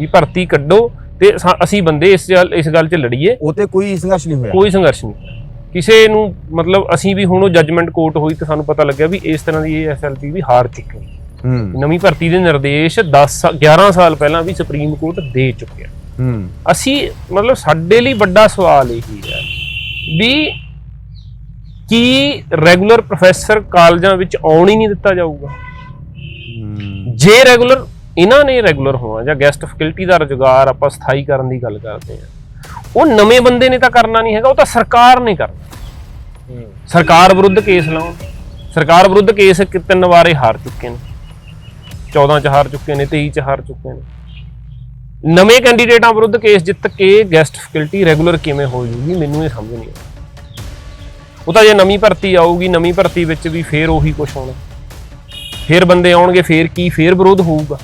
ਵੀ ਭਰਤੀ ਕੱਢੋ ਤੇ ਅਸੀਂ ਬੰਦੇ ਇਸ ਇਸ ਗੱਲ 'ਚ ਲੜੀਏ। ਉਹ ਤੇ ਕੋਈ ਸੰਘਰਸ਼ ਨਹੀਂ ਹੋਇਆ। ਕੋਈ ਸੰਘਰਸ਼ ਨਹੀਂ। ਕਿਸੇ ਨੂੰ ਮਤਲਬ ਅਸੀਂ ਵੀ ਹੁਣ ਉਹ ਜੱਜਮੈਂਟ ਕੋਰਟ ਹੋਈ ਤੇ ਸਾਨੂੰ ਪਤਾ ਲੱਗਿਆ ਵੀ ਇਸ ਤਰ੍ਹਾਂ ਦੀ ਇਹ ਐਸਐਲਪੀ ਵੀ ਹਾਰ ਚੁੱਕੀ ਹੈ। ਨਵੀਂ ਭਰਤੀ ਦੇ ਨਿਰਦੇਸ਼ 10 ਸਾ- 11 ਸਾਲ ਪਹਿਲਾਂ ਵੀ ਸੁਪਰੀਮ ਕੋਰਟ ਦੇ ਚੁੱਕਿਆ। ਅਸੀਂ ਮਤਲਬ ਸਾਡੇ ਲਈ ਵੱਡਾ ਸਵਾਲ ਇਹੀ ਹੈ ਵੀ ਕੀ ਰੈਗੂਲਰ ਪ੍ਰੋਫੈਸਰ ਕਾਲਜਾਂ ਵਿੱਚ ਆਉਣ ਹੀ ਨਹੀਂ ਦਿੱਤਾ ਜਾਊਗਾ? ਜੇ ਰੈਗੂਲਰ ਇਹਨਾਂ ਨੇ ਰੈਗੂਲਰ ਹੋਣਾ ਜਾਂ ਗੈਸਟ ਫੈਕਲਟੀ ਦਾ ਰੁਜ਼ਗਾਰ ਆਪਾਂ ਸਥਾਈ ਕਰਨ ਦੀ ਗੱਲ ਕਰਦੇ ਆ ਉਹ ਨਵੇਂ ਬੰਦੇ ਨੇ ਤਾਂ ਕਰਨਾ ਨਹੀਂ ਹੈਗਾ ਉਹ ਤਾਂ ਸਰਕਾਰ ਨੇ ਕਰਨਾ। ਸਰਕਾਰ ਵਿਰੁੱਧ ਕੇਸ ਲਾਉਣ। ਸਰਕਾਰ ਵਿਰੁੱਧ ਕੇਸ ਤਿੰਨ ਵਾਰੇ ਹਾਰ ਚੁੱਕੇ ਨੇ। 14 ਚ ਹਾਰ ਚੁੱਕੇ ਨੇ 23 ਚ ਹਾਰ ਚੁੱਕੇ ਨੇ। ਨਵੇਂ ਕੈਂਡੀਡੇਟਾਂ ਵਿਰੁੱਧ ਕੇਸ ਜਿੱਤ ਕੇ ਗੈਸਟ ਫੈਕਲਟੀ ਰੈਗੂਲਰ ਕਿਵੇਂ ਹੋ ਜੂਗੀ ਮੈਨੂੰ ਇਹ ਸਮਝ ਨਹੀਂ ਆਉਂਦੀ। ਉਹ ਤਾਂ ਜੇ ਨਵੀਂ ਭਰਤੀ ਆਊਗੀ ਨਵੀਂ ਭਰਤੀ ਵਿੱਚ ਵੀ ਫੇਰ ਉਹੀ ਕੁਝ ਹੋਣਾ। ਫੇਰ ਬੰਦੇ ਆਉਣਗੇ ਫੇਰ ਕੀ ਫੇਰ ਵਿਰੋਧ ਹੋਊਗਾ।